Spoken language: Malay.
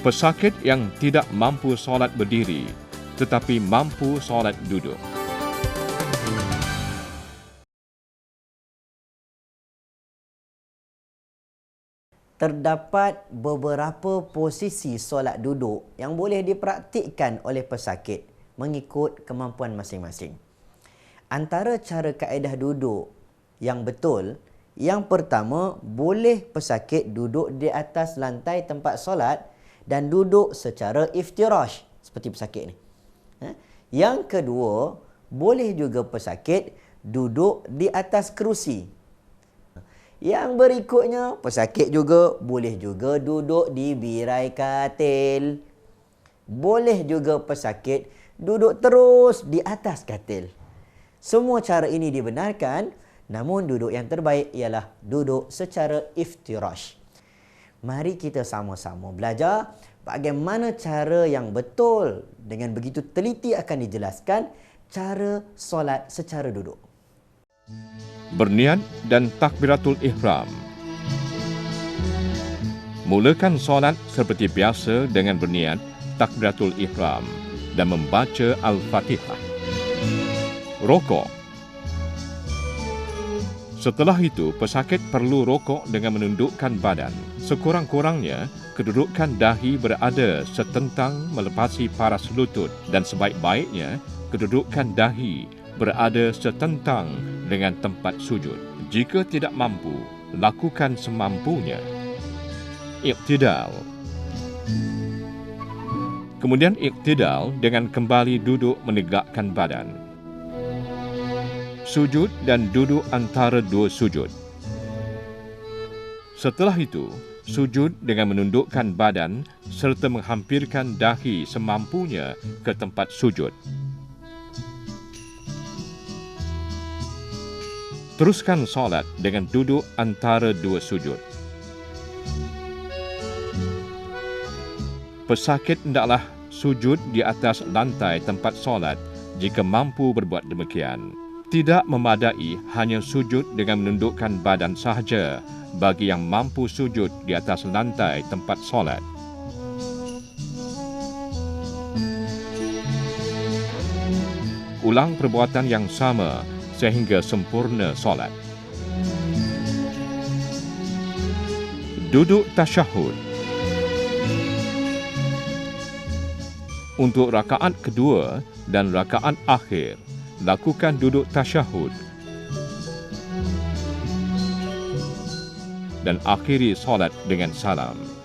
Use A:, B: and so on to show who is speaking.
A: Pesakit yang tidak mampu solat berdiri tetapi mampu solat duduk.
B: Terdapat beberapa posisi solat duduk yang boleh dipraktikkan oleh pesakit mengikut kemampuan masing-masing. Antara cara kaedah duduk yang betul, yang pertama boleh pesakit duduk di atas lantai tempat solat dan duduk secara iftirash seperti pesakit ni. Ha? Yang kedua, boleh juga pesakit duduk di atas kerusi yang berikutnya, pesakit juga boleh juga duduk di birai katil. Boleh juga pesakit duduk terus di atas katil. Semua cara ini dibenarkan, namun duduk yang terbaik ialah duduk secara iftirash. Mari kita sama-sama belajar bagaimana cara yang betul dengan begitu teliti akan dijelaskan cara solat secara duduk
A: berniat dan takbiratul ihram. Mulakan solat seperti biasa dengan berniat takbiratul ihram dan membaca Al-Fatihah. Rokok. Setelah itu, pesakit perlu rokok dengan menundukkan badan. Sekurang-kurangnya, kedudukan dahi berada setentang melepasi paras lutut dan sebaik-baiknya, kedudukan dahi berada setentang dengan tempat sujud. Jika tidak mampu, lakukan semampunya. Iqtidal Kemudian iqtidal dengan kembali duduk menegakkan badan. Sujud dan duduk antara dua sujud. Setelah itu, sujud dengan menundukkan badan serta menghampirkan dahi semampunya ke tempat sujud. Teruskan solat dengan duduk antara dua sujud. Pesakit hendaklah sujud di atas lantai tempat solat jika mampu berbuat demikian. Tidak memadai hanya sujud dengan menundukkan badan sahaja bagi yang mampu sujud di atas lantai tempat solat. Ulang perbuatan yang sama sehingga sempurna solat. Duduk tasyahud. Untuk rakaat kedua dan rakaat akhir, lakukan duduk tasyahud. Dan akhiri solat dengan salam.